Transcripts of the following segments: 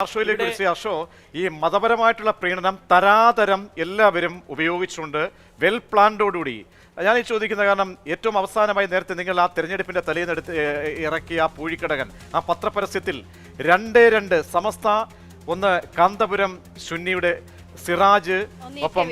ഹർഷോയിലേക്ക് വിളിച്ച അശോ ഈ മതപരമായിട്ടുള്ള പ്രീണനം തരാതരം എല്ലാവരും ഉപയോഗിച്ചുകൊണ്ട് വെൽ പ്ലാൻഡോടുകൂടി. ഞാൻ ഈ ചോദിക്കുന്ന കാരണം ഏറ്റവും അവസാനമായി നേരത്തെ നിങ്ങൾ ആ തെരഞ്ഞെടുപ്പിന്റെ തലേന്നെടുത്ത് ഏ- ഇറക്കിയ ആ പൂഴിക്കടകൻ ആ പത്രപരസ്യത്തിൽ രണ്ടേ രണ്ട് സമസ്ത ഒന്ന് കാന്തപുരം സുന്നിയുടെ സിറാജ് ഒപ്പം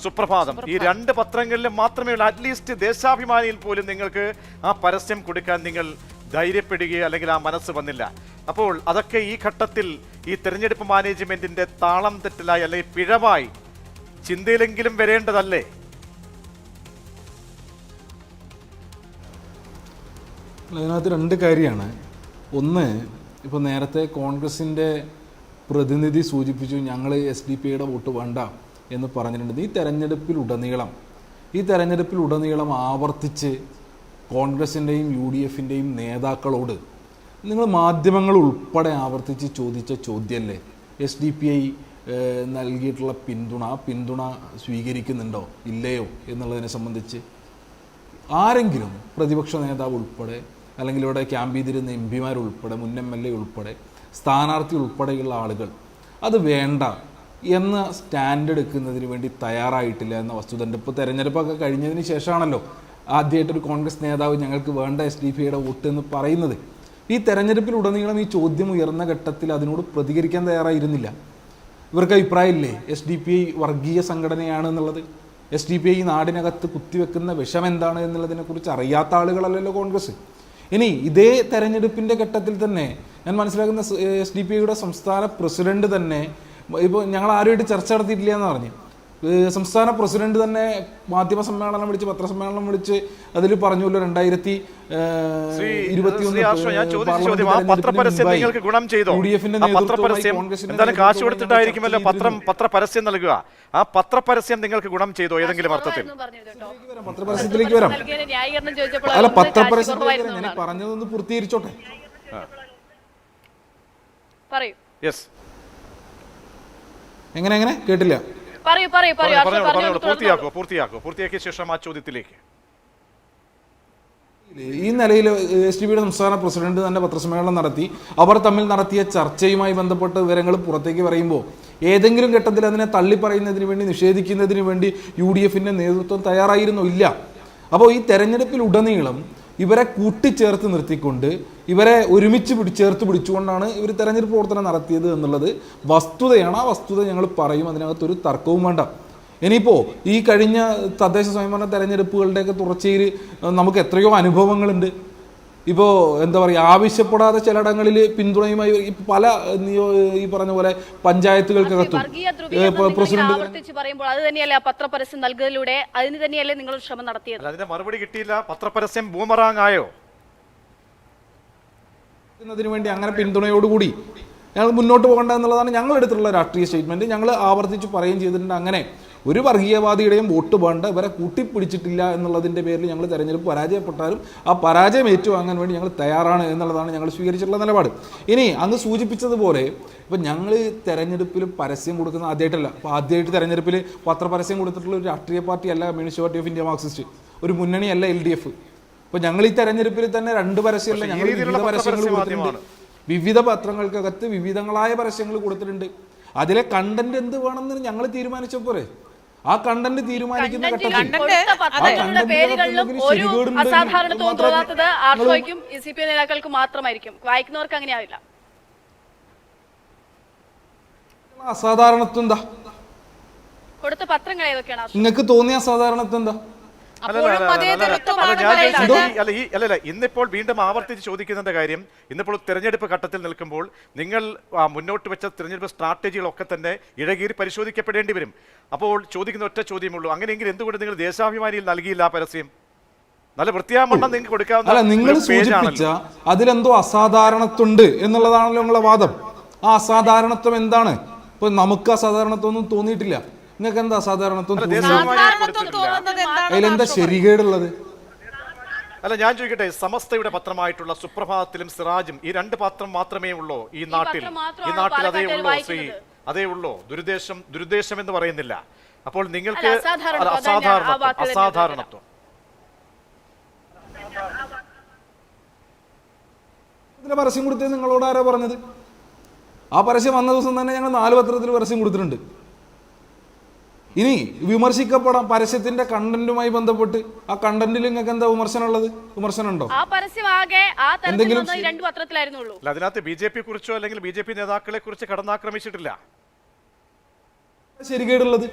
സുപ്രഭാതം. ഈ രണ്ട് പത്രങ്ങളിലും മാത്രമേ ഉള്ളൂ. അറ്റ്ലീസ്റ്റ് ദേശാഭിമാനിയിൽ പോലും നിങ്ങൾക്ക് ആ പരസ്യം കൊടുക്കാൻ നിങ്ങൾ ധൈര്യപ്പെടുകയോ അല്ലെങ്കിൽ ആ മനസ്സ് വന്നില്ല. അപ്പോൾ അതൊക്കെ ഈ ഘട്ടത്തിൽ ഈ തെരഞ്ഞെടുപ്പ് മാനേജ്മെന്റിന്റെ താളം തെറ്റലായി അല്ലെങ്കിൽ പിഴവായി ചിന്തയിലെങ്കിലും വരേണ്ടതല്ലേ? അതിനകത്ത് രണ്ട് കാര്യമാണ്. ഒന്ന് ഇപ്പോൾ നേരത്തെ കോൺഗ്രസിന്റെ പ്രതിനിധി സൂചിപ്പിച്ചു ഞങ്ങൾ എസ് ഡി പിയുടെ വോട്ട് വേണ്ട എന്ന് പറഞ്ഞിട്ടുണ്ട്. ഈ തെരഞ്ഞെടുപ്പിലുടനീളം ഈ തെരഞ്ഞെടുപ്പിലുടനീളം ആവർത്തിച്ച് കോൺഗ്രസിന്റെയും യു ഡി എഫിന്റെയും നേതാക്കളോട് നിങ്ങൾ മാധ്യമങ്ങൾ ഉൾപ്പെടെ ആവർത്തിച്ച് ചോദിച്ച ചോദ്യമല്ലേ? എസ് ഡി പി ഐ നൽകിയിട്ടുള്ള പിന്തുണ ആ പിന്തുണ സ്വീകരിക്കുന്നുണ്ടോ? ഇല്ലയോ എന്നുള്ളതിനെ സംബന്ധിച്ച് ആരെങ്കിലും പ്രതിപക്ഷ നേതാവ് ഉൾപ്പെടെ അല്ലെങ്കിൽ ഇവിടെ ക്യാമ്പ് ചെയ്തിരുന്ന എം പിമാരുൾപ്പെടെ മുൻ എം എൽ എ ഉൾപ്പെടെ സ്ഥാനാർത്ഥി ഉൾപ്പെടെയുള്ള ആളുകൾ അത് വേണ്ട എന്ന സ്റ്റാൻഡ് എടുക്കുന്നതിന് വേണ്ടി തയ്യാറായിട്ടില്ല എന്ന വസ്തുത ഇപ്പോൾ തെരഞ്ഞെടുപ്പൊക്കെ കഴിഞ്ഞതിന് ശേഷമാണല്ലോ ആദ്യമായിട്ടൊരു കോൺഗ്രസ് നേതാവ് ഞങ്ങൾക്ക് വേണ്ട എസ് ഡി പിയുടെ വോട്ട് എന്ന് പറയുന്നത്. ഈ തെരഞ്ഞെടുപ്പിൽ തെരഞ്ഞെടുപ്പിലുടനീളം ഈ ചോദ്യം ഉയർന്ന ഘട്ടത്തിൽ അതിനോട് പ്രതികരിക്കാൻ തയ്യാറായിരുന്നില്ല. ഇവർക്ക് അഭിപ്രായമില്ലേ? എസ് ഡി പി ഐ വർഗീയ സംഘടനയാണ് എന്നുള്ളത്? എസ് ഡി പി ഐ നാടിനകത്ത് കുത്തിവെക്കുന്ന വിഷം എന്താണ് എന്നുള്ളതിനെക്കുറിച്ച് അറിയാത്ത ആളുകളല്ലല്ലോ കോൺഗ്രസ്. ഇനി ഇതേ തെരഞ്ഞെടുപ്പിന്റെ ഘട്ടത്തിൽ തന്നെ ഞാൻ മനസ്സിലാക്കുന്ന എസ് ഡി പി ഐയുടെ സംസ്ഥാന പ്രസിഡന്റ് തന്നെ ഇപ്പോൾ ഞങ്ങൾ ആരുമായിട്ട് ചർച്ച നടത്തിയിട്ടില്ല എന്ന് പറഞ്ഞു. സംസ്ഥാന പ്രസിഡന്റ് തന്നെ മാധ്യമ സമ്മേളനം വിളിച്ച് പത്രസമ്മേളനം വിളിച്ച് അതിൽ പറഞ്ഞല്ലോ രണ്ടായിരത്തി ഗുണം ചെയ്തോ? എന്തായാലും കാശ് കൊടുത്തിട്ടായിരിക്കുമല്ലോ പത്രം പത്രപരസ്യം നൽകുക? ആ പത്രപരസ്യം നിങ്ങൾക്ക് ഗുണം ചെയ്തോ ഏതെങ്കിലും അർത്ഥത്തിൽ. പത്രപരസ്യത്തിലേക്ക് വരാം അല്ല പത്രപരസ്യത്തിലേക്ക് ഞാൻ. പറഞ്ഞതൊന്ന് പൂർത്തീകരിച്ചോട്ടെ. പറയൂ. യെസ് എങ്ങനെ എങ്ങനെ? കേട്ടില്ല. പറയൂ പറയൂ പറയൂ. പറഞ്ഞോളൂ പൂർത്തിയാക്കൂ പൂർത്തിയാക്കൂ പൂർത്തിയാക്കിയ ശേഷം ആ ചോദ്യത്തിലേക്ക്. ഈ നിലയിൽ എസ് ടി ബിയുടെ സംസ്ഥാന പ്രസിഡന്റ് തന്നെ പത്രസമ്മേളനം നടത്തി അവർ തമ്മിൽ നടത്തിയ ചർച്ചയുമായി ബന്ധപ്പെട്ട വിവരങ്ങൾ പുറത്തേക്ക് പറയുമ്പോൾ ഏതെങ്കിലും ഘട്ടത്തിൽ അതിനെ തള്ളിപ്പറയുന്നതിന് വേണ്ടി നിഷേധിക്കുന്നതിന് വേണ്ടി യു ഡി എഫിന്റെ നേതൃത്വം തയ്യാറായിരുന്നോ? ഇല്ല. അപ്പോൾ ഈ തെരഞ്ഞെടുപ്പിൽ ഉടനീളം ഇവരെ കൂട്ടിച്ചേർത്ത് നിർത്തിക്കൊണ്ട് ഇവരെ ഒരുമിച്ച് പിടി ചേർത്ത് പിടിച്ചുകൊണ്ടാണ് ഇവർ തെരഞ്ഞെടുപ്പ് പ്രവർത്തനം നടത്തിയത് എന്നുള്ളത്. വസ്തുതയാണ്. ആ വസ്തുത ഞങ്ങൾ പറയും. അതിനകത്തൊരു തർക്കവും വേണ്ട. ഇനിയിപ്പോൾ ഈ കഴിഞ്ഞ തദ്ദേശ സ്വയംഭരണ തെരഞ്ഞെടുപ്പുകളുടെയൊക്കെ തുടർച്ചയിൽ നമുക്ക് എത്രയോ അനുഭവങ്ങളുണ്ട്. ഇപ്പോൾ എന്താ പറയുക ആവശ്യപ്പെടാതെ ചിലയിടങ്ങളിൽ പിന്തുണയുമായി പല നിയോ ഈ പറഞ്ഞ പോലെ പഞ്ചായത്തുകൾക്കകത്തും നിങ്ങൾ പ്രസിഡന്റ് ആവർത്തിച്ച് പറയുമ്പോൾ അത് തന്നെയല്ലേ ആ പത്രപരസ്യം നൽകുന്നതിലൂടെ അതിന് തന്നെയല്ലേ നിങ്ങൾ ശ്രമം നടത്തിയത്? അതിന്റെ മറുപടി കിട്ടിയില്ല. പത്രപരസ്യം ബൂമറാങ് ആയോ? വേണ്ടി അങ്ങനെ പിന്തുണയോടുകൂടി ഞങ്ങൾ മുന്നോട്ട് പോകണ്ട എന്നുള്ളതാണ് ഞങ്ങൾ എടുത്തിട്ടുള്ള രാഷ്ട്രീയ സ്റ്റേറ്റ്മെന്റ്. ഞങ്ങൾ ആവർത്തിച്ച് പറയുകയും ചെയ്തിട്ടുണ്ട്. അങ്ങനെ ഒരു വർഗീയവാദിയുടെയും വോട്ട് വേണ്ട ഇവരെ കൂട്ടിപ്പിടിച്ചിട്ടില്ല എന്നുള്ളതിന്റെ പേരിൽ ഞങ്ങൾ തെരഞ്ഞെടുപ്പ് പരാജയപ്പെട്ടാലും ആ പരാജയം ഏറ്റുവാങ്ങാൻ വേണ്ടി ഞങ്ങൾ തയ്യാറാണ് എന്നുള്ളതാണ് ഞങ്ങൾ സ്വീകരിച്ചിട്ടുള്ള നിലപാട്. ഇനി അങ്ങ് സൂചിപ്പിച്ചതുപോലെ ഇപ്പം ഞങ്ങൾ തെരഞ്ഞെടുപ്പിൽ പരസ്യം കൊടുക്കുന്ന ആദ്യമായിട്ടല്ല അപ്പോൾ ആദ്യമായിട്ട് തെരഞ്ഞെടുപ്പിൽ പത്രപരസ്യം കൊടുത്തിട്ടുള്ള ഒരു രാഷ്ട്രീയ പാർട്ടിയല്ല communist party of India Marxist ഒരു മുന്നണിയല്ല എൽ ഡി എഫ് ഇപ്പം ഞങ്ങൾ ഈ തെരഞ്ഞെടുപ്പിൽ തന്നെ രണ്ട് പരസ്യമല്ല ഞങ്ങൾ വിവിധ പരസ്യങ്ങൾ കൊടുത്തിട്ടുണ്ട്. വിവിധ പത്രങ്ങൾക്കകത്ത് വിവിധങ്ങളായ പരസ്യങ്ങൾ കൊടുത്തിട്ടുണ്ട്. അതിലെ കണ്ടന്റ് എന്ത് വേണമെന്ന് ഞങ്ങൾ തീരുമാനിച്ച പോരെ ആ കണ്ടന്റ് തീരുമാനിക്കുന്ന ഘട്ടത്തിൽ അസാധാരണത്വം മാത്രമേ തോന്നാത്തത് ആർഷോയ്ക്കും സി പി ഐ നേതാക്കൾക്കും മാത്രമായിരിക്കും. വായിക്കുന്നവർക്ക് അങ്ങനെ ആവില്ല. അസാധാരണത്വം എന്താ? കൊടുത്ത പത്രങ്ങൾ ഏതൊക്കെയാണ്? നിങ്ങൾക്ക് തോന്നിയ അസാധാരണത്വം എന്താ? അല്ലല്ല ഇന്നിപ്പോൾ വീണ്ടും ആവർത്തിച്ച് ചോദിക്കുന്നതിന്റെ കാര്യം ഇന്നിപ്പോൾ തിരഞ്ഞെടുപ്പ് ഘട്ടത്തിൽ നിൽക്കുമ്പോൾ നിങ്ങൾ മുന്നോട്ട് വെച്ച തിരഞ്ഞെടുപ്പ് സ്ട്രാറ്റജികളൊക്കെ തന്നെ ഇഴകീറി പരിശോധിക്കപ്പെടേണ്ടി വരും. അപ്പോൾ ചോദിക്കുന്ന ഒറ്റ ചോദ്യമുള്ളൂ അങ്ങനെയെങ്കിൽ എന്തുകൊണ്ട് നിങ്ങൾ ദേശാഭിമാനിയിൽ നൽകിയില്ല പരസ്യം? നല്ല വൃത്തിയാമണ്ണം നിങ്ങൾക്ക് കൊടുക്കാവുന്ന അല്ല നിങ്ങൾ സൂചിപ്പിച്ച. അതിലെന്തോ അസാധാരണത്തുണ്ട് എന്നുള്ളതാണല്ലോ നിങ്ങളുടെ വാദം. ആ അസാധാരണത്വം എന്താണ്? ഇപ്പൊ നമുക്ക് അസാധാരണത്വം ഒന്നും തോന്നിയിട്ടില്ല. നിങ്ങൾക്ക് എന്താ സാധാരണത്വം അതിലെന്താ ശരികേടുള്ളത്? അല്ല ഞാൻ ചോദിക്കട്ടെ സമസ്തയുടെ പത്രമായിട്ടുള്ള സുപ്രഭാതത്തിലും സിറാജും ഈ രണ്ട് പത്രം മാത്രമേ ഉള്ളൂ ഈ നാട്ടിൽ? ഈ നാട്ടിൽ അതേ ഉള്ളൂ ശ്രീ? അതേ ഉള്ളൂ? ദുരുദ്ദേശം ദുരുദ്ദേശം എന്ന് പറയുന്നില്ല. അപ്പോൾ നിങ്ങൾക്ക് അസാധാരണത്വം അസാധാരണത്വം ഇതിന്റെ പരസ്യം കൊടുത്തത് നിങ്ങളോട് ആരാ പറഞ്ഞത്? ആ പരസ്യം വന്ന ദിവസം തന്നെ ഞങ്ങൾ നാല് പത്രത്തിൽ പരസ്യം കൊടുത്തിട്ടുണ്ട്. ഇനി വിമർശിക്കപ്പെടാം. പരസ്യത്തിന്റെ കണ്ടന്റുമായി ബന്ധപ്പെട്ട്. ആ കണ്ടന്റിൽ നിങ്ങൾക്ക് എന്താ വിമർശനം ഉള്ളത് വിമർശനം ഉണ്ടോ ആ പരസ്യം ആകെ ആ തരത്തിൽ എന്തെങ്കിലും ഈ രണ്ട് പത്രത്തിലായിരുന്നുള്ളൂ. അതിനകത്ത് ബി ജെ പി കുറിച്ചോ അല്ലെങ്കിൽ ബി ജെ പി നേതാക്കളെ കുറിച്ച് കടന്നാക്രമിച്ചിട്ടില്ല. ശരികേടുള്ളത്?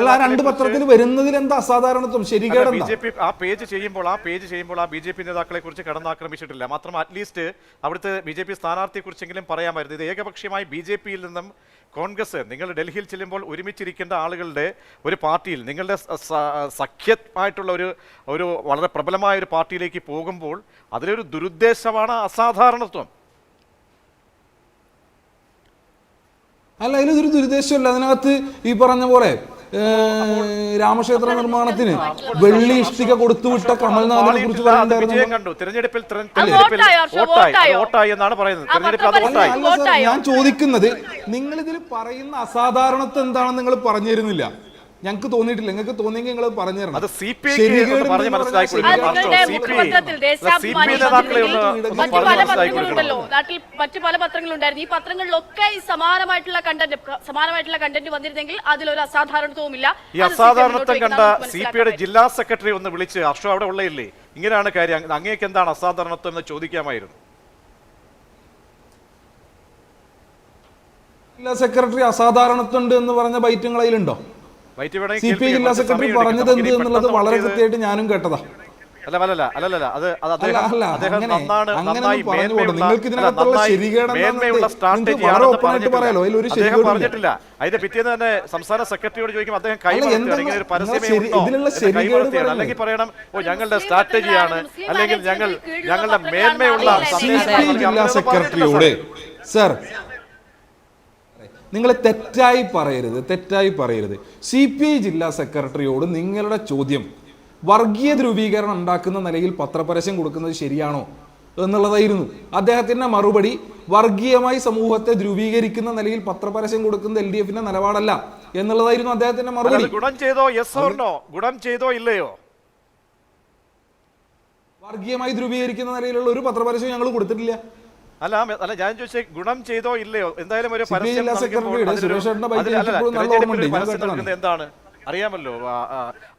അല്ല രണ്ട് പത്രത്തിൽ വരുന്നതിൽ എന്താ അസാധാരണത്വം? ബി ശരികേടെന്താ? ജെ പി ആ പേജ് ചെയ്യുമ്പോൾ ആ പേജ് ചെയ്യുമ്പോൾ ആ ബി ജെ പി നേതാക്കളെ കുറിച്ച് കടന്നാക്രമിച്ചിട്ടില്ല. മാത്രം അറ്റ്ലീസ്റ്റ് അവിടുത്തെ ബി ജെ പി സ്ഥാനാർത്ഥിയെ കുറിച്ചെങ്കിലും പറയാമായിരുന്നു. ഇത് ഏകപക്ഷീയമായി ബി ജെ പിയിൽ നിന്നും കോൺഗ്രസ് നിങ്ങൾ ഡൽഹിയിൽ ചെല്ലുമ്പോൾ ഒരുമിച്ചിരിക്കേണ്ട ആളുകളുടെ ഒരു പാർട്ടിയിൽ നിങ്ങളുടെ സഖ്യമായിട്ടുള്ള ഒരു ഒരു വളരെ പ്രബലമായ ഒരു പാർട്ടിയിലേക്ക് പോകുമ്പോൾ അതിലൊരു ദുരുദ്ദേശമാണ് അസാധാരണത്വം. അല്ല അതിലൊരു ദുരുദ്ദേശമല്ല. അതിനകത്ത് ഈ പറഞ്ഞ പോലെ രാമക്ഷേത്ര നിർമ്മാണത്തിന് വെള്ളി ഇഷ്ടിക കൊടുത്തുവിട്ട കമൽനാഥിനെ കുറിച്ച് പറയുന്നുണ്ടായിരുന്നു തിരഞ്ഞെടുപ്പിൽ വോട്ടായോ, എന്നാണ് പറയുന്നത്? ഞാൻ ചോദിക്കുന്നത് നിങ്ങൾ ഇതിൽ പറയുന്ന അസാധാരണത്വം എന്താണെന്ന് നിങ്ങൾ പറഞ്ഞു തരുന്നില്ല ഞങ്ങൾക്ക് തോന്നിയിട്ടില്ല. നിങ്ങൾക്ക് തോന്നിയെങ്കിൽ നിങ്ങൾ പറഞ്ഞു തരണം. മറ്റു പല നാട്ടിൽ മറ്റു പത്രങ്ങളുണ്ടായിരുന്നു. ഈ പത്രങ്ങളിലൊക്കെ ഈ സമാനമായിട്ടുള്ള കണ്ടന്റ് സമാനമായിട്ടുള്ള കണ്ടന്റ് വന്നിരുന്നെങ്കിൽ അതിലൊരു അസാധാരണത്വവുമില്ല. ഈ അസാധാരണത്വം കണ്ട സി പി ഐയുടെ ജില്ലാ സെക്രട്ടറി ഒന്ന് വിളിച്ച് ഹർഷ അവിടെ ഉള്ളയില്ലേ? ഇങ്ങനെയാണ് കാര്യം. അങ്ങ് അങ്ങേക്ക് എന്താണ് അസാധാരണത്വം എന്ന് ചോദിക്കാമായിരുന്നു. ജില്ലാ സെക്രട്ടറി അസാധാരണത്വം ഉണ്ട് എന്ന് പറഞ്ഞ ബൈറ്റുകൾ അതിലുണ്ടോ സി പി ഐ ജില്ലാ സെക്രട്ടറി പറഞ്ഞത് എന്ത് എന്നുള്ളത് വളരെ കൃത്യമായിട്ട് ഞാനും കേട്ടതാ. അല്ല അല്ലല്ല അത് അദ്ദേഹം നന്നാണ് നന്നായി മേന്മയുള്ള പോകണം നിങ്ങൾക്ക് അല്ല, ഇതിനകത്തുള്ള നന്നായി ശരികേട് മേന്മയുള്ള സ്ട്രാറ്റജി നിങ്ങൾക്ക് വളരെ ഓപ്പൺ ആയിട്ട് പറയാലോ അതിലൊരു അദ്ദേഹം ശരികേടില്ല പറഞ്ഞിട്ടില്ല. അതിന്റെ പിറ്റേന്ന് തന്നെ സംസ്ഥാന സെക്രട്ടറിയോട് ചോദിക്കും അദ്ദേഹം ഒരു അല്ലെങ്കിൽ പറയണം ഓ ഞങ്ങളുടെ സ്ട്രാറ്റജിയാണ് അല്ലെങ്കിൽ ഞങ്ങൾ ഞങ്ങളുടെ പത്രങ്ങളാണ് മേന്മയുള്ള ആളുകളെ സി സന്ദേശം പി ഐ നൽകി. ജില്ലാ അങ്ങനെയൊന്നും സെക്രട്ടറിയോട് പറഞ്ഞിട്ടില്ല സർ നിങ്ങൾ തെറ്റായി പറയരുത് തെറ്റായി പറയരുത്. സി പി ഐ ജില്ലാ സെക്രട്ടറിയോട് നിങ്ങളുടെ ചോദ്യം വർഗീയ ധ്രുവീകരണം ഉണ്ടാക്കുന്ന നിലയിൽ പത്രപരസ്യം കൊടുക്കുന്നത് ശരിയാണോ എന്നുള്ളതായിരുന്നു. അദ്ദേഹത്തിന്റെ മറുപടി വർഗീയമായി സമൂഹത്തെ ധ്രുവീകരിക്കുന്ന നിലയിൽ പത്രപരസ്യം കൊടുക്കുന്നത് എൽ ഡി എഫിന്റെ നിലപാടല്ല എന്നുള്ളതായിരുന്നു അദ്ദേഹത്തിന്റെ മറുപടി. ഗുണം ചെയ്തോ ഗുണം ചെയ്തോ ഇല്ലയോ? വർഗീയമായി ധ്രുവീകരിക്കുന്ന നിലയിലുള്ള ഒരു പത്രപരസ്യം ഞങ്ങൾ കൊടുത്തിട്ടില്ല. അല്ല അല്ല ഞാൻ ചോദിച്ചേ ഗുണം ചെയ്തോ ഇല്ലയോ? എന്തായാലും ഒരു പരസ്യം. എന്താണ്? അറിയാമല്ലോ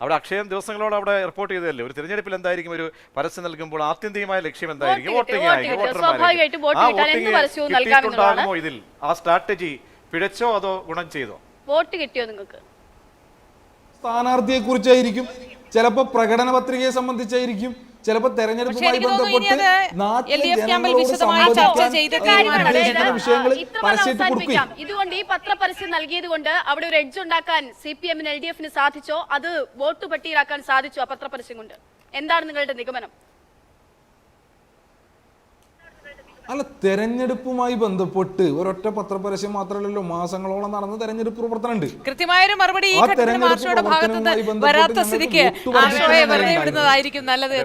അവിടെ അക്ഷയം ദിവസങ്ങളോട് അവിടെ റിപ്പോർട്ട് ചെയ്തതല്ലേ? ഒരു തിരഞ്ഞെടുപ്പിൽ എന്തായിരിക്കും ഒരു പരസ്യം നൽകുമ്പോൾ ആത്യന്തികമായ ലക്ഷ്യം എന്തായിരിക്കും? വോട്ട് വോട്ടിംഗ് ആയിരിക്കും. വോട്ടർമാരായിരിക്കും. ഇതിൽ? ആ സ്ട്രാറ്റജി പിഴച്ചോ അതോ ഗുണം ചെയ്തോ? വോട്ട് കിട്ടിയോ നിങ്ങൾക്ക്? സ്ഥാനാർത്ഥിയെ കുറിച്ചായിരിക്കും ചിലപ്പോ പ്രകടന പത്രികയെ സംബന്ധിച്ചായിരിക്കും ചിലപ്പോ പക്ഷേ തെരഞ്ഞെടുപ്പുമായി ബന്ധപ്പെട്ട് വിഷയങ്ങൾ പരസ്യത്തിൽ കൊടുക്കും ഇതുകൊണ്ട് ഈ പത്രപരസ്യം നൽകിയത് കൊണ്ട് അവിടെ ഒരു എഡ്ജ് ഉണ്ടാക്കാൻ സി പി എമ്മിന് എൽ ഡി എഫിന് സാധിച്ചോ? അത് വോട്ട് പട്ടിയിലാക്കാൻ സാധിച്ചോ ആ പത്രപരസ്യം കൊണ്ട്? എന്താണ് നിങ്ങളുടെ നിഗമനം? അല്ല തെരഞ്ഞെടുപ്പുമായി ബന്ധപ്പെട്ട് ഒരൊറ്റ പത്രപരസ്യം മാത്രമല്ലല്ലോ മാസങ്ങളോളം നടന്ന തെരഞ്ഞെടുപ്പ് പ്രവർത്തനമുണ്ട്. കൃത്യമായൊരു മറുപടി വരാത്ത സ്ഥിതിക്ക് വിടുന്നതായിരിക്കും നല്ലത്.